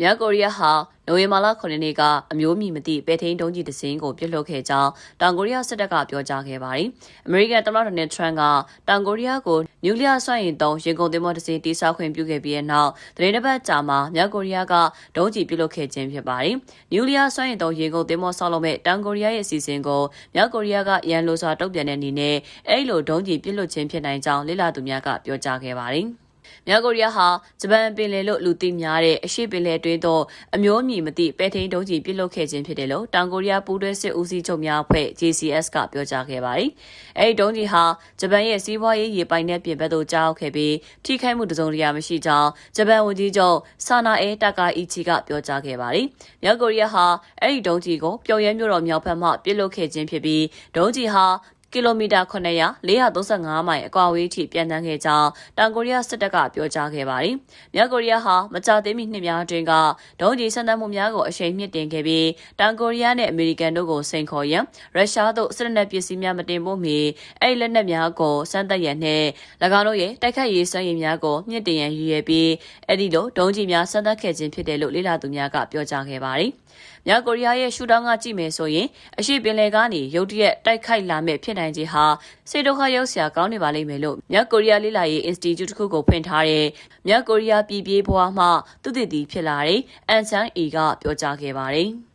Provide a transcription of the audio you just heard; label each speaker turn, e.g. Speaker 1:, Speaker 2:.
Speaker 1: မြောက်ကိုရီးယားဟာနိုဝင်ဘာလ9ရက်နေ့ကအမျိုးအမည်မသိပဲထိန်ဒုံးကြီးတစင်းကိုပြစ်လွတ်ခဲ့ကြောင်းတောင်ကိုရီးယားစစ်တပ်ကပြောကြားခဲ့ပါတယ်။အမေရိကန်သမ္မတဒေါ်နယ်ထရန့်ကတောင်ကိုရီးယားကိုနျူကလ িয়ার စွမ်းအင်သုံးရင်ကုန်သင်္ဘောတစင်းတိစောက်ခွင့်ပြုခဲ့ပြီးတဲ့နောက်သတင်းတစ်ပတ်ကြာမှာမြောက်ကိုရီးယားကဒုံးကြီးပြစ်လွတ်ခဲ့ခြင်းဖြစ်ပါတယ်။နျူကလ িয়ার စွမ်းအင်သုံးရင်ကုန်သင်္ဘောဆောက်လုပ်မဲ့တောင်ကိုရီးယားရဲ့အစီအစဉ်ကိုမြောက်ကိုရီးယားကရန်လိုစွာတုံ့ပြန်တဲ့အနေနဲ့အဲ့လိုဒုံးကြီးပြစ်လွတ်ခြင်းဖြစ်နိုင်ကြောင်းလေ့လာသူများကပြောကြားခဲ့ပါတယ်။ မြောက်ကိုရီးယားဟာဂျပန်ပင်လယ်လို့လူသိများတဲ့အရှေ့ပင်လယ်အတွင်းသို့အမျိုးအမည်မသိပဲထိန်ဒုံးကြီးပစ်လွတ်ခဲ့ခြင်းဖြစ်တယ်လို့တောင်ကိုရီးယားပူးတွဲစစ်ဦးစီးချုပ်များအဖွဲ့ JCS ကပြောကြားခဲ့ပါတယ်။အဲဒီဒုံးကြီးဟာဂျပန်ရဲ့စီးပွားရေးရေပိုင်နက်ပြင်ဘက်သို့ကြားရောက်ခဲ့ပြီးထိခိုက်မှုတစုံတရာမရှိကြောင်းဂျပန်ဝန်ကြီးချုပ်ဆာနာအဲတာကာအီချီကပြောကြားခဲ့ပါတယ်။မြောက်ကိုရီးယားဟာအဲဒီဒုံးကြီးကိုပျော်ရဲမြို့တော်မြောက်ဘက်မှပစ်လွတ်ခဲ့ခြင်းဖြစ်ပြီးဒုံးကြီးဟာ ကီလိုမီတာ900 435မိုင်အကွာအဝေးထိပြန်တန်းခဲ့ကြောင်းတောင်ကိုရီးယားစစ်တပ်ကပြောကြားခဲ့ပါတယ်။မြောက်ကိုရီးယားဟာမကြာသေးမီနှစ်များအတွင်းကဒုံးကျည်စံတမ်းမှုများကိုအရှိန်မြင့်တင်ခဲ့ပြီးတောင်ကိုရီးယားနဲ့အမေရိကန်တို့ကိုစိန်ခေါ်ရန်ရုရှားတို့စစ်လက်နက်ပစ္စည်းများမတင်ဖို့မီအဲ့လက်နက်များကိုစမ်းသပ်ရန်နဲ့၎င်းတို့ရဲ့တိုက်ခိုက်ရေးစွမ်းရည်များကိုမြင့်တင်ရန်ရည်ရွယ်ပြီးအဲ့ဒီလိုဒုံးကျည်များစမ်းသပ်ခဲ့ခြင်းဖြစ်တယ်လို့လေ့လာသူများကပြောကြားခဲ့ပါတယ်။မြောက်ကိုရီးယားရဲ့ရှူတောင်းကကြည့်မယ်ဆိုရင်အရှိပင်လယ်ကနေရုတ်တရက်တိုက်ခိုက်လာမဲ့ဖြစ်နိုင်ခြင်းဟာစိတ်ဒုက္ခရောက်စရာကောင်းနေပါလိမ့်မယ်လို့မြောက်ကိုရီးယားလေ့လာရေး Institute တစ်ခုကိုဖွင့်ထားတဲ့မြောက်ကိုရီးယားပြည်ပြေးဘွားမှသူတည်တည်ဖြစ်လာတဲ့အန်ဆန်အီကပြောကြားခဲ့ပါတယ်။